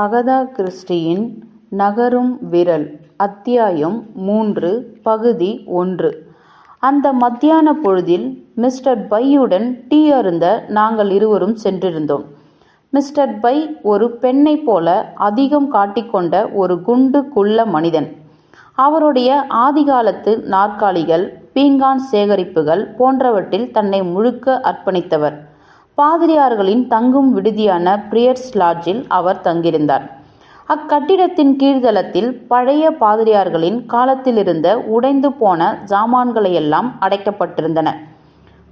Agatha கிறிஸ்டியின் நகரும் விரல் அத்தியாயம் மூன்று பகுதி ஒன்று. அந்த மத்தியான பொழுதில் மிஸ்டர் பையுடன் டீ அருந்த நாங்கள் இருவரும் சென்றிருந்தோம். மிஸ்டர் பை ஒரு பெண்ணைப் போல அதிகம் காட்டிக்கொண்ட ஒரு குண்டு குள்ள மனிதன். அவருடைய ஆதிகாலத்து நாற்காலிகள் பீங்கான் சேகரிப்புகள் போன்றவற்றில் தன்னை முழுக்க அர்ப்பணித்தவர். பாதிரியார்களின் தங்கும் விடுதியான பிரியர்ஸ் லாட்ஜில் அவர் தங்கியிருந்தார். அக்கட்டிடத்தின் கீழ்தளத்தில் பழைய பாதிரியார்களின் காலத்திலிருந்த உடைந்து போன ஜாமான்களையெல்லாம் அடைக்கப்பட்டிருந்தன.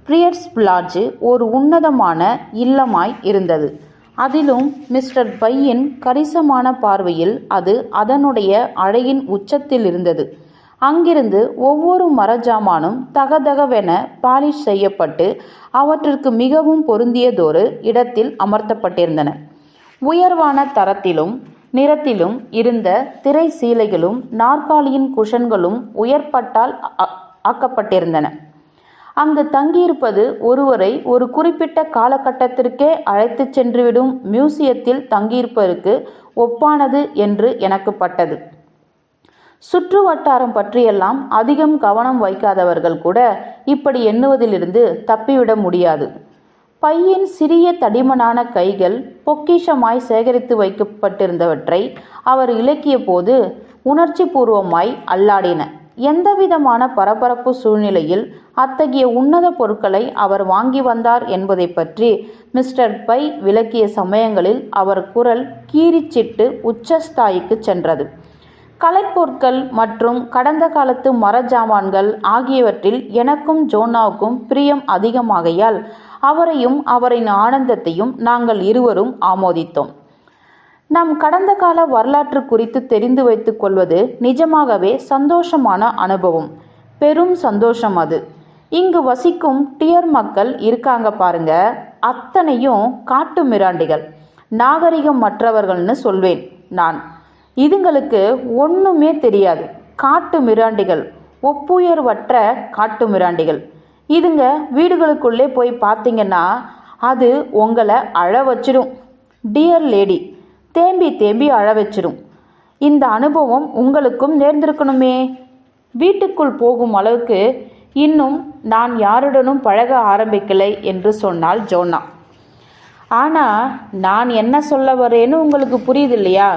பிரியர்ஸ் லாட்ஜ் ஒரு உன்னதமான இல்லமாய் இருந்தது. அதிலும் மிஸ்டர் பையின் கரிசமான பார்வையில் அது அதனுடைய அழகின் உச்சத்தில் இருந்தது அங்கிருந்து ஒவ்வொரு மரஜாமானும் தகதகவென பாலிஷ் செய்யப்பட்டு அவற்றிற்கு மிகவும் பொருந்தியதொரு இடத்தில் அமர்த்தப்பட்டிருந்தன. உயர்வான தரத்திலும் நிறத்திலும் இருந்த திரை சீலைகளும் நாற்காலியின் குஷன்களும் உயர்பட்டால் ஆக்கப்பட்டிருந்தன. அங்கு தங்கியிருப்பது ஒருவரை ஒரு குறிப்பிட்ட காலகட்டத்திற்கே அழைத்துச் சென்றுவிடும் மியூசியத்தில் தங்கியிருப்பதற்கு ஒப்பானது என்று எனக்கு பட்டது. சுற்று வட்டாரம் பற்றியெல்லாம் அதிகம் கவனம் வைக்காதவர்கள் கூட இப்படி எண்ணுவதிலிருந்து தப்பிவிட முடியாது. பையின் சிறிய தடிமனான கைகள் பொக்கிஷமாய் சேகரித்து வைக்கப்பட்டிருந்தவற்றை அவர் இலக்கிய போது உணர்ச்சி பூர்வமாய் அல்லாடின. எந்தவிதமான பரபரப்பு சூழ்நிலையில் அத்தகைய உன்னத பொருட்களை அவர் வாங்கி வந்தார் என்பதை பற்றி மிஸ்டர் பை விளக்கிய சமயங்களில் அவர் குரல் கீரிச்சிட்டு உச்சஸ்தாய்க்கு சென்றது. கலைப்பொருட்கள் மற்றும் கடந்த காலத்து மரஜாமான்கள் ஆகியவற்றில் எனக்கும் ஜோனாவுக்கும் பிரியம் அதிகமாகையால் அவரையும் அவரின் ஆனந்தத்தையும் நாங்கள் இருவரும் ஆமோதித்தோம். நம் கடந்த கால வரலாற்று குறித்து தெரிந்து வைத்துக் கொள்வது நிஜமாகவே சந்தோஷமான அனுபவம். பெரும் சந்தோஷம் அது. இங்கு வசிக்கும் டியர் மக்கள் இருக்காங்க பாருங்க. அத்தனையும் காட்டு மிராண்டிகள். நாகரிகம் மற்றவர்கள்னு சொல்வேன் நான். இதுங்களுக்கு ஒன்றுமே தெரியாது. காட்டு மிராண்டிகள் ஒப்புயர்வற்ற காட்டு மிராண்டிகள். இதுங்க வீடுகளுக்குள்ளே போய் பார்த்தீங்கன்னா அது உங்களை அழ வச்சிடும் டியர் லேடி தேம்பி தேம்பி அழ வச்சிடும் இந்த அனுபவம் உங்களுக்கும் நேர்ந்திருக்கணுமே. வீட்டுக்குள் போகும் அளவுக்கு இன்னும் நான் யாருடனும் பழக ஆரம்பிக்கலை என்று சொன்னாள் ஜோனா. ஆனால் நான் என்ன சொல்ல வரேன்னு உங்களுக்கு புரியுது இல்லையா?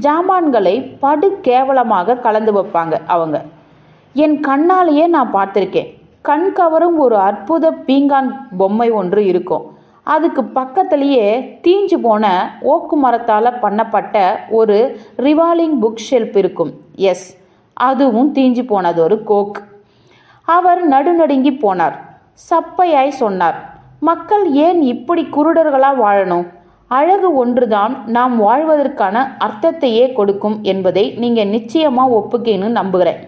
ஜாமான்களை படு கேவலமாக கலந்து வைப்பாங்க அவங்க. என் கண்ணாலேயே நான் பார்த்துருக்கேன். கண் கவரும் ஒரு அற்புத பீங்கான் பொம்மை ஒன்று இருக்கும். அதுக்கு பக்கத்துலேயே தீஞ்சு போன ஓக்கு மரத்தால் பண்ணப்பட்ட ஒரு ரிவாலிங் புக் ஷெல்ப் இருக்கும். எஸ் அதுவும் தீஞ்சு போனது ஒரு கோக். அவர் நடுநடுங்கி போனார். சப்பையாய் சொன்னார் மக்கள் ஏன் இப்படி குருடர்களாக வாழணும்? அழகு ஒன்றுதான் நாம் வாழ்வதற்கான அர்த்தத்தையே கொடுக்கும் என்பதை நீங்கள் நிச்சயமாக ஒப்புக்கேன்னு நம்புகிறேன்.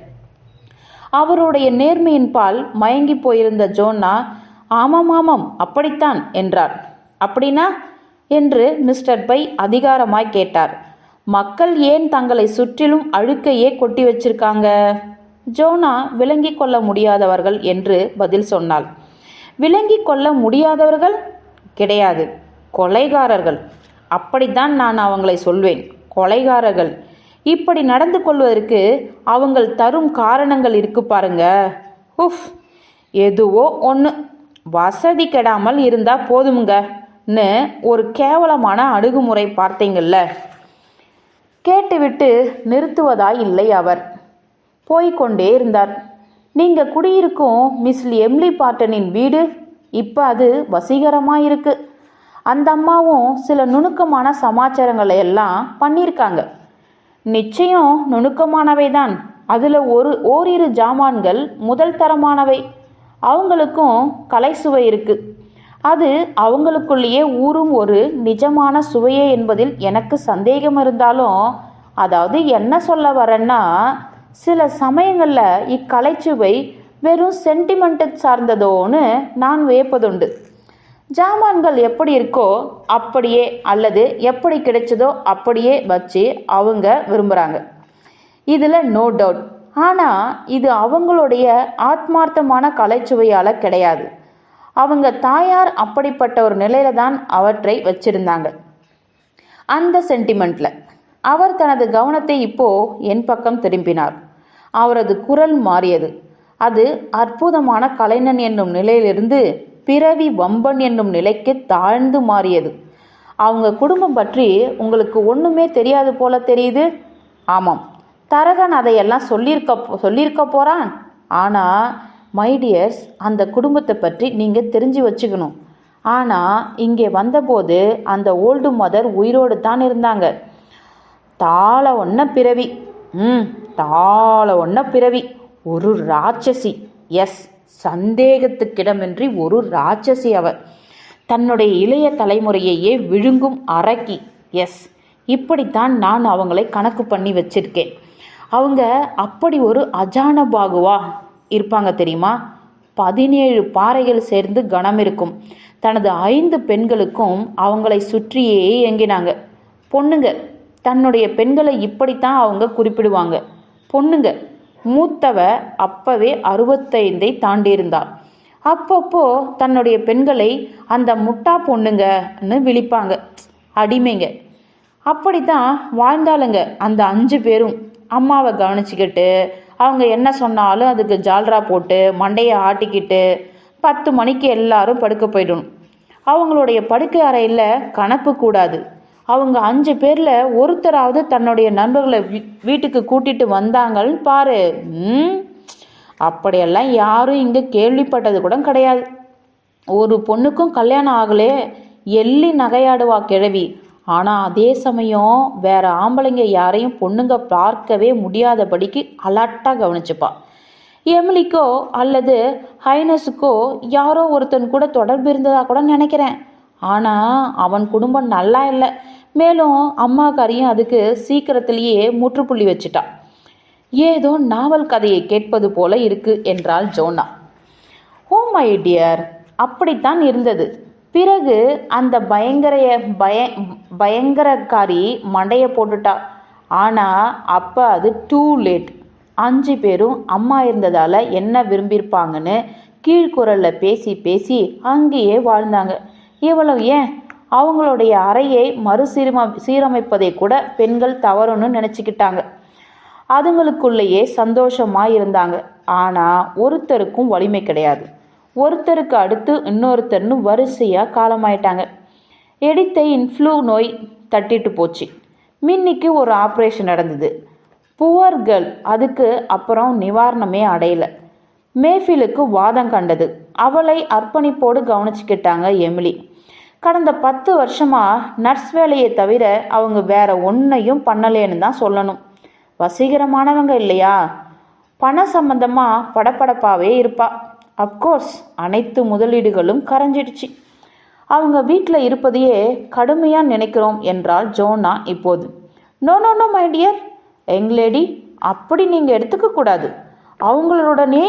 அவருடைய நேர்மையின் பால் மயங்கி போயிருந்த ஜோன்னா ஆமாம் ஆமாம் அப்படித்தான் என்றார். அப்படின்னா? என்று மிஸ்டர் பை அதிகாரமாய் கேட்டார். மக்கள் ஏன் தங்களை சுற்றிலும் அழுக்கையே கொட்டி வச்சிருக்காங்க? ஜோனா விளங்கி கொள்ள முடியாதவர்கள் என்று பதில் சொன்னாள். விளங்கி கொள்ள முடியாதவர்கள்? கிடையாது. கொலைகாரர்கள். அப்படித்தான் நான் அவங்களை சொல்வேன். கொலைகாரர்கள். இப்படி நடந்து கொள்வதற்கு அவங்கள் தரும் காரணங்கள் இருக்கு பாருங்க. உஃப். எதுவோ ஒன்று வசதி கெடாமல் இருந்தால் போதுமுங்கன்னு ஒரு கேவலமான அணுகுமுறை பார்த்தீங்கல்ல. கேட்டுவிட்டு நிறுத்துவதாய் இல்லை அவர். போய்கொண்டே இருந்தார். நீங்கள் குடியிருக்கும் மிஸ் எம்லி பாட்டனின் வீடு. இப்போ அது வசீகரமாக இருக்குது அந்த அம்மாவும் சில நுணுக்கமான சமாச்சாரங்களை எல்லாம் பண்ணியிருக்காங்க. நிச்சயம் நுணுக்கமானவை தான் அதில் ஒரு ஓரிரு ஜாமான்கள் முதல் தரமானவை. அவங்களுக்கும் கலை சுவை இருக்குது அது அவங்களுக்குள்ளேயே ஊறும் ஒரு நிஜமான சுவையே என்பதில் எனக்கு சந்தேகம் இருந்தாலும் அதாவது என்ன சொல்ல வரேன்னா சில சமயங்களில் இக்கலைச்சுவை வெறும் சென்டிமெண்ட்டு சார்ந்ததோன்னு நான் வியப்பதுண்டு. ஜாமான்கள் எப்படி இருக்கோ அப்படியே அல்லது எப்படி கிடைச்சதோ அப்படியே வச்சு அவங்க விரும்புகிறாங்க இதில் நோ டவுட் ஆனால் இது அவங்களுடைய ஆத்மார்த்தமான கலைச்சுவையால் கிடையாது. அவங்க தாயார் அப்படிப்பட்ட ஒரு நிலையில தான் அவற்றை வச்சிருந்தாங்க. அந்த சென்டிமெண்ட்ல அவர் தனது கவனத்தை இப்போ என் பக்கம் திரும்பினார். அவரது குரல் மாறியது. அது அற்புதமான கலைஞன் என்னும் நிலையிலிருந்து பிறவி வம்பன் என்னும் நிலைக்கு தாழ்ந்து மாறியது. அவங்க குடும்பம் பற்றி உங்களுக்கு ஒன்றுமே தெரியாது போல தெரியுது? ஆமாம். தரகன் அதையெல்லாம் சொல்லியிருக்க சொல்லியிருக்க போகிறான் ஆனால் மை டியர்ஸ் அந்த குடும்பத்தை பற்றி நீங்கள் தெரிஞ்சு வச்சுக்கணும். ஆனால் இங்கே வந்தபோது அந்த ஓல்டு மதர் உயிரோடு தான் இருந்தாங்க. தாள ஒன்ன பிறவி. ம் தாள ஒன்ன பிறவி. ஒரு ராட்சசி. எஸ் சந்தேகத்துக்கிடமின்றி ஒரு ராட்சசி அவர் தன்னுடைய இளைய தலைமுறையையே விழுங்கும் அரக்கி. எஸ். இப்படித்தான் நான் அவங்களை கணக்கு பண்ணி வச்சிருக்கேன். அவங்க அப்படி ஒரு அஜான பாகுவா இருப்பாங்க தெரியுமா? பதினேழு பாறைகள் சேர்ந்து கணம் இருக்கும். தனது ஐந்து பெண்களுக்கும் அவங்களை சுற்றியே இயங்கினாங்க பொண்ணுங்க தன்னுடைய பெண்களை இப்படித்தான் அவங்க குறிப்பிடுவாங்க. பொண்ணுங்க மூத்தவ அப்பவே அறுபத்தைந்தை தாண்டியிருந்தாள் அப்பப்போ தன்னுடைய பெண்களை அந்த முட்டா பொண்ணுங்கன்னு விழிப்பாங்க. அடிமைங்க. அப்படித்தான் வாழ்ந்தாளுங்க அந்த அஞ்சு பேரும். அம்மாவை கவனிச்சுக்கிட்டு அவங்க என்ன சொன்னாலும் அதுக்கு ஜால்ரா போட்டு மண்டையை ஆட்டிக்கிட்டு பத்து மணிக்கு எல்லாரும் படுக்க போயிடணும். அவங்களுடைய படுக்கை அறையில் கணப்பு கூடாது. அவங்க அஞ்சு பேரில் ஒருத்தராவது தன்னுடைய நண்பர்களை வீ வீட்டுக்கு கூட்டிட்டு வந்தாங்கன்னு பாரு. ம்? அப்படியெல்லாம் யாரும் இங்கே கேள்விப்பட்டது கூட கிடையாது. ஒரு பொண்ணுக்கும் கல்யாணம் ஆகலே எள்ளி நகையாடுவா கிழவி. ஆனால் அதே சமயம் வேற ஆம்பளைங்க யாரையும் பொண்ணுங்க பார்க்கவே முடியாதபடிக்கு அலர்ட்டாக கவனிச்சுப்பா. எமிலிக்கோ அல்லது ஹைனஸுக்கோ யாரோ ஒருத்தன் கூட தொடர்பு இருந்ததாக கூட நினைக்கிறேன். ஆனால் அவன் குடும்பம் நல்லா இல்லை. மேலும் அம்மாக்காரியும் அதுக்கு சீக்கிரத்திலேயே முற்றுப்புள்ளி வச்சுட்டா. ஏதோ நாவல் கதையை கேட்பது போல இருக்கு என்றாள் ஜோனா. ஓ மை டியர் அப்படித்தான் இருந்தது. பிறகு அந்த பயங்கரைய பய பயங்கரக்காரி மண்டையை போட்டுட்டா. ஆனால் அப்போ அது டூ லேட் அஞ்சு பேரும் அம்மா இருந்ததால் என்ன விரும்பியிருப்பாங்கன்னு கீழ்குரலில் பேசி பேசி அங்கேயே வாழ்ந்தாங்க. இவ்வளவு ஏன்? அவங்களுடைய அறையை மறுசீரம சீரமைப்பதை கூட பெண்கள் தவறுன்னு நினச்சிக்கிட்டாங்க. அதுங்களுக்குள்ளேயே சந்தோஷமாக இருந்தாங்க. ஆனால் ஒருத்தருக்கும் வலிமை கிடையாது. ஒருத்தருக்கு அடுத்து இன்னொருத்தர்னு வரிசையாக காலமாயிட்டாங்க. எடித்தை இன்ஃப்ளூ நோய் தட்டிட்டு போச்சு. மின்னிக்கு ஒரு ஆப்ரேஷன் நடந்தது. புவர் கேர்ள் அதுக்கு அப்புறம் நிவாரணமே அடையலை. மேஃபிலுக்கு வாதம் கண்டது. அவளை அர்ப்பணிப்போடு கவனிச்சுக்கிட்டாங்க எமிலி. கடந்த பத்து வருஷமாக நர்ஸ் வேலையை தவிர அவங்க வேற ஒன்றையும் பண்ணலேன்னு தான் சொல்லணும். வசீகரமானவங்க இல்லையா? பண சம்பந்தமாக படப்படப்பாகவே இருப்பா. அப்கோர்ஸ் அனைத்து முதலீடுகளும் கரைஞ்சிடுச்சு. அவங்க வீட்டில் இருப்பதையே கடுமையாக நினைக்கிறோம் என்றால் ஜோனா இப்போது. No no no my dear young lady அப்படி நீங்கள் எடுத்துக்கக்கூடாது அவங்களுடனே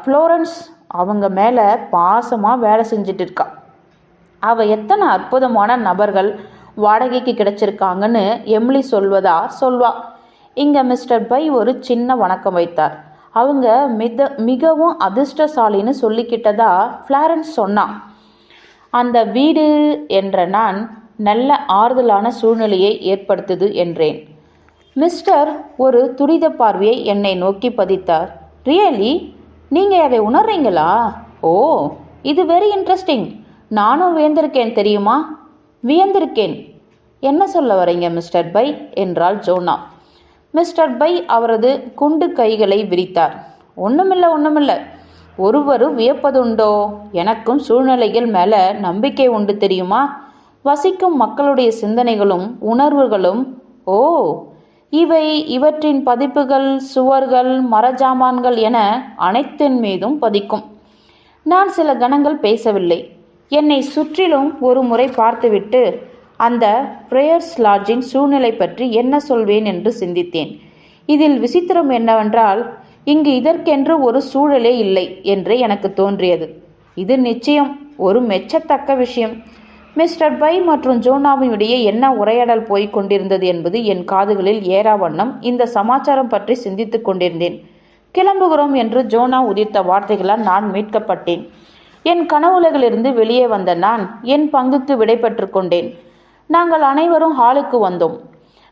ஃப்ளோரன்ஸ் அவங்க மேலே பாசமாக வேலை செஞ்சுட்டு இருக்கா. அவள் எத்தனை அற்புதமான நபர்கள் வாடகைக்கு கிடைச்சிருக்காங்கன்னு எம்லி சொல்வதா சொல்வா. இங்கே மிஸ்டர் பை ஒரு சின்ன வணக்கம் வைத்தார். அவங்க மித மிகவும் அதிர்ஷ்டசாலின்னு சொல்லிக்கிட்டதா ஃப்ளாரன்ஸ் சொன்னான் அந்த வீடு என்ற நான் நல்ல ஆறுதலான சூழ்நிலையை ஏற்படுத்துது என்றேன். மிஸ்டர் ஒரு துரித பார்வையை என்னை நோக்கி பதித்தார். ரியலி நீங்கள் அதை உணர்றீங்களா? ஓ இது வெரி இன்ட்ரெஸ்டிங் நானும் வியந்திருக்கேன் தெரியுமா? வியந்திருக்கேன். என்ன சொல்ல வரீங்க மிஸ்டர் பை? என்றாள் ஜோனா. மிஸ்டர் பை அவரது குண்டு கைகளை விரித்தார். ஒன்றுமில்லை ஒன்றுமில்லை ஒருவரும் வியப்பதுண்டோ? எனக்கும் சூழ்நிலைகள் மேலே நம்பிக்கை உண்டு தெரியுமா? வசிக்கும் மக்களுடைய சிந்தனைகளும் உணர்வுகளும் ஓ இவை இவற்றின் பதிப்புகள் சுவர்கள் மரஜாமான்கள் என அனைத்தின் மீதும் பதிக்கும். நான் சில கணங்கள் பேசவில்லை. என்னை சுற்றிலும் ஒரு முறை பார்த்துவிட்டு அந்த பிரேயர்ஸ் லாட்ஜின் சூழ்நிலை பற்றி என்ன சொல்வேன் என்று சிந்தித்தேன். இதில் விசித்திரம் என்னவென்றால் இங்கு இதற்கென்று ஒரு சூழலே இல்லை என்று எனக்கு தோன்றியது. இது நிச்சயம் ஒரு மெச்சத்தக்க விஷயம். மிஸ்டர் பை மற்றும் ஜோனாவின் இடையே என்ன உரையாடல் போய்க் கொண்டிருந்தது என்பது என் காதுகளில் ஏறா வண்ணம் இந்த சமாச்சாரம் பற்றி சிந்தித்துக் கொண்டிருந்தேன். கிளம்புகிறோம் என்று ஜோனா உதிர்த்த வார்த்தைகளால் நான் மீட்கப்பட்டேன். என் கனவுலகிலிருந்து வெளியே வந்த நான் என் பங்குக்கு விடைபெற்று கொண்டேன். நாங்கள் அனைவரும் ஹாலுக்கு வந்தோம்.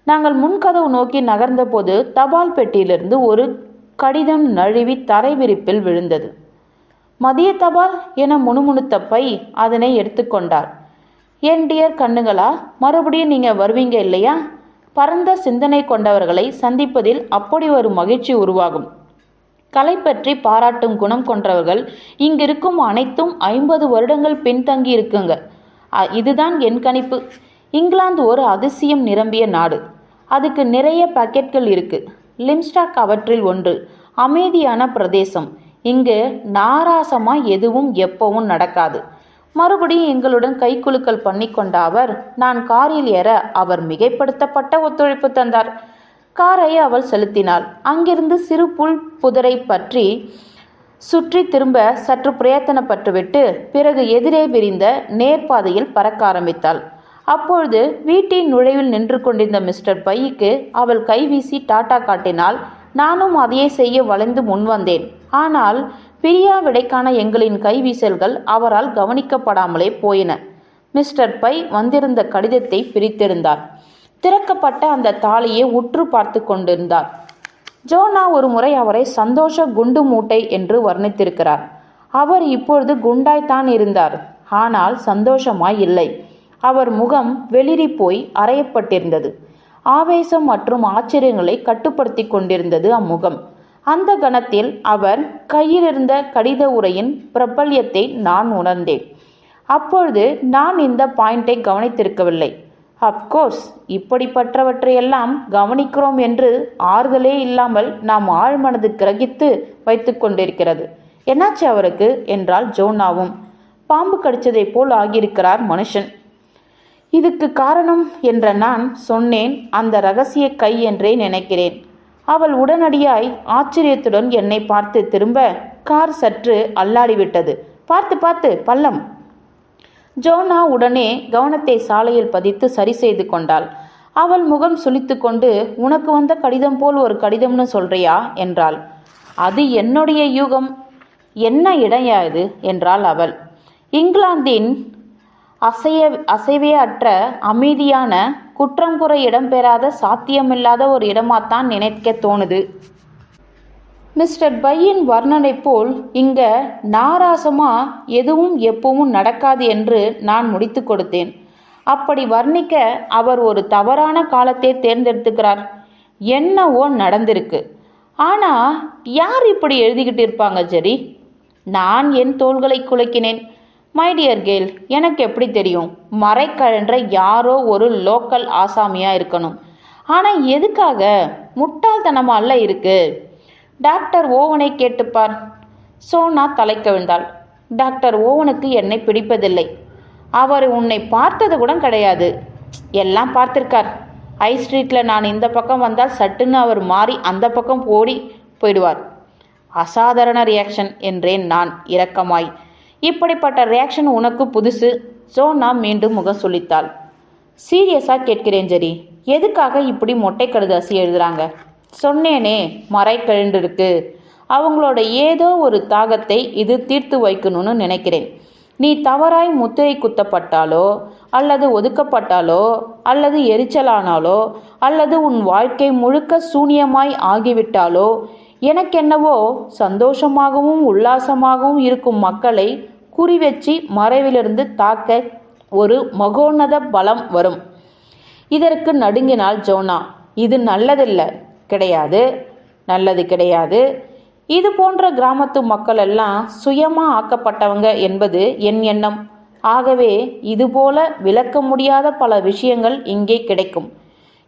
நாங்கள் முன்கதவு நோக்கி நகர்ந்தபோது தபால் பெட்டியிலிருந்து ஒரு கடிதம் நழுவி தரை விரிப்பில் விழுந்தது. மதிய தபால் என முணுமுணுத்த பை அதனை எடுத்துக்கொண்டார் என் டியர் கண்ணுங்களா மறுபடியும் நீங்கள் வருவீங்க இல்லையா? பரந்த சிந்தனை கொண்டவர்களை சந்திப்பதில் அப்படி ஒரு மகிழ்ச்சி உருவாகும். கலை பற்றி பாராட்டும் குணம் கொண்டவர்கள் இங்கிருக்கும் அனைத்தும் ஐம்பது வருடங்கள் பின்தங்கி இருக்குங்க இதுதான் என் கணிப்பு. இங்கிலாந்து ஒரு அதிசயம் நிரம்பிய நாடு. அதுக்கு நிறைய பாக்கெட்கள் இருக்கு. லிம்ஸ்டாக் அவற்றில் ஒன்று அமைதியான பிரதேசம். இங்கு நாராசமா எதுவும் எப்பவும் நடக்காது. மறுபடியும் எங்களுடன் கைக்குலுக்கல் பண்ணிக்கொண்ட அவர் நான் காரில் ஏற அவர் மிகைப்படுத்தப்பட்ட ஒத்துழைப்பு தந்தார். காரை அவள் செலுத்தினாள். அங்கிருந்து சிறு புல் புதரை பற்றி சுற்றி திரும்ப சற்று பிரயத்தனப்பட்டுவிட்டு பிறகு எதிரே விரிந்த நேர்பாதையில் பறக்க ஆரம்பித்தாள். அப்பொழுது வீட்டின் நுழைவில் நின்று கொண்டிருந்த மிஸ்டர் பைக்கு அவள் கைவீசி டாட்டா காட்டினால் நானும் அதையே செய்ய வளைந்து முன்வந்தேன் ஆனால் பிரியாவிடைக்கான எங்களின் கைவீசல்கள் அவரால் கவனிக்கப்படாமலே போயின. மிஸ்டர் பை வந்திருந்த கடிதத்தை பிரித்திருந்தார். திறக்கப்பட்ட அந்த தாலியை உற்று பார்த்து கொண்டிருந்தார். ஜோனா ஒரு முறை அவரை சந்தோஷ குண்டு மூட்டை என்று வர்ணித்திருக்கிறார். அவர் இப்பொழுது குண்டாய்த்தான் இருந்தார். ஆனால் சந்தோஷமாய் இல்லை. அவர் முகம் வெளிரி போய் அறையப்பட்டிருந்தது. ஆவேசம் மற்றும் ஆச்சரியங்களை கட்டுப்படுத்தி கொண்டிருந்தது அம்முகம். அந்த கணத்தில் அவர் கையிலிருந்த கடித உரையின் பிரபல்யத்தை நான் உணர்ந்தேன். அப்பொழுது நான் இந்த பாயிண்டை கவனித்திருக்கவில்லை. அப்கோர்ஸ் இப்படிப்பட்டவற்றையெல்லாம் கவனிக்கிறோம் என்று ஆறுதலே இல்லாமல் நாம் ஆழ்மனது கிரகித்து வைத்து கொண்டிருக்கிறது. என்னாச்சு அவருக்கு? என்றால் ஜோனாவும் பாம்பு கடிச்சதை போல் ஆகியிருக்கிறார் மனுஷன். இதுக்கு காரணம் என்ற நான் சொன்னேன் அந்த ரகசிய கை என்றே நினைக்கிறேன். அவள் உடனடியாய் ஆச்சரியத்துடன் என்னை பார்த்து திரும்ப கார் சற்று அல்லாடிவிட்டது. பார்த்து பார்த்து பள்ளம். ஜோனா உடனே கவனத்தை சாலையில் பதித்து சரி செய்து கொண்டாள். அவள் முகம் சுளித்து கொண்டு உனக்கு வந்த கடிதம் போல் ஒரு கடிதம்னு சொல்றியா? என்றாள். அது என்னுடைய யூகம். என்ன இடையா இது? என்றாள் அவள். இங்கிலாந்தின் அசைய அசைவே அற்ற அமைதியான குற்றம் குறை இடம்பெறாத சாத்தியமில்லாத ஒரு இடமாத்தான் நினைக்க தோணுது. மிஸ்டர் பையின் வர்ணனை போல் இங்க நாராசமா எதுவும் எப்பவும் நடக்காது என்று நான் முடித்து கொடுத்தேன். அப்படி வர்ணிக்க அவர் ஒரு தவறான காலத்தை தேர்ந்தெடுத்துக்கிறார். என்னவோ நடந்திருக்கு. ஆனா யார் இப்படி எழுதிக்கிட்டு இருப்பாங்க ஜெரி? நான் என் தோள்களை குலைக்கினேன். மை டியர் கேல் எனக்கு எப்படி தெரியும்? மறைக்கழன்ற யாரோ ஒரு லோக்கல் ஆசாமியா இருக்கணும். ஆனா எதுக்காக? முட்டாள்தனமால இருக்கு. டாக்டர் ஓவனை கேட்டுப்பார். சோனா தலை கவிழ்ந்தாள் டாக்டர் ஓவனுக்கு என்னை பிடிப்பதில்லை. அவர் உன்னை பார்த்தது கூட கிடையாது. எல்லாம் பார்த்திருக்கார். ஐ ஸ்ட்ரீட்டில் நான் இந்த பக்கம் வந்தால் சட்டுன்னு அவர் மாறி அந்த பக்கம் ஓடி போயிடுவார். அசாதாரண ரியாக்ஷன் என்றேன் நான் இரக்கமாய். இப்படிப்பட்ட ரியாக்ஷன் உனக்கு புதுசு? சோனா மீண்டும் முகம் சொல்லித்தாள் சீரியஸாக கேட்கிறேன் ஜெரி. எதுக்காக இப்படி மொட்டை கடுதாசி எழுதுகிறாங்க சொன்னேனே மறை கழுண்டிருக்கு அவங்களோட ஏதோ ஒரு தாகத்தை இது தீர்த்து வைக்கணும்னு நினைக்கிறேன். நீ தவறாய் முத்திரை குத்தப்பட்டாலோ அல்லது ஒதுக்கப்பட்டாலோ அல்லது எரிச்சலானாலோ அல்லது உன் வாழ்க்கை முழுக்க சூனியமாய் ஆகிவிட்டாலோ எனக்கென்னவோ சந்தோஷமாகவும் உல்லாசமாகவும் இருக்கும் மக்களை குறிவெச்சி மறைவிலிருந்து தாக்க ஒரு மகோன்னத பலம் வரும். இதற்கு நடுங்கினாள் ஜோனா இது நல்லதில்லை. கிடையாது நல்லது கிடையாது. இது போன்ற கிராமத்து மக்கள் எல்லாம் சுயமாக ஆக்கப்பட்டவங்க என்பது என் எண்ணம். ஆகவே இதுபோல விளக்க முடியாத பல விஷயங்கள் இங்கே கிடைக்கும்.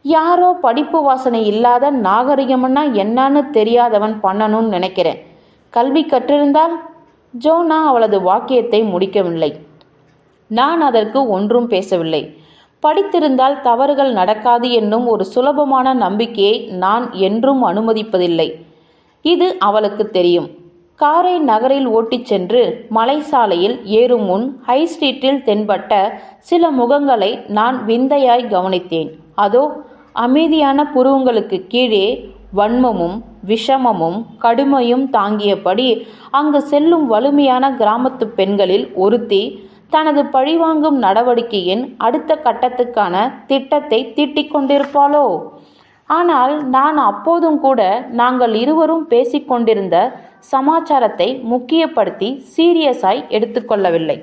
யாரோ படிப்பு வாசனை இல்லாத நாகரிகம்னா என்னன்னு தெரியாதவன் பண்ணணும்னு நினைக்கிறேன். கல்வி கற்றிருந்தால் ஜோனா அவளது வாக்கியத்தை முடிக்கவில்லை. நான் அதற்கு ஒன்றும் பேசவில்லை. படித்திருந்தால் தவறுகள் நடக்காது என்னும் ஒரு சுலபமான நம்பிக்கையை நான் என்றும் அனுமதிப்பதில்லை. இது அவளுக்கு தெரியும். காரை நகரில் ஓட்டிச் சென்று மலைசாலையில் ஏறும் முன் ஹை ஸ்ட்ரீட்டில் தென்பட்ட சில முகங்களை நான் விந்தையாய் கவனித்தேன். அதோ அமைதியான புருவங்களுக்கு கீழே வன்மமும் விஷமமும் கடுமையும் தாங்கியபடி அங்கு செல்லும் வலிமையான கிராமத்து பெண்களில் ஒருத்தி தனது பழிவாங்கும் நடவடிக்கையின் அடுத்த கட்டத்துக்கான திட்டத்தை தீட்டிக் கொண்டிருப்பாளோ? ஆனால் நான் அப்போதும் கூட நாங்கள் இருவரும் பேசிக்கொண்டிருந்த சமாச்சாரத்தை முக்கியப்படுத்தி சீரியஸாய் எடுத்துக்கொள்ளவில்லை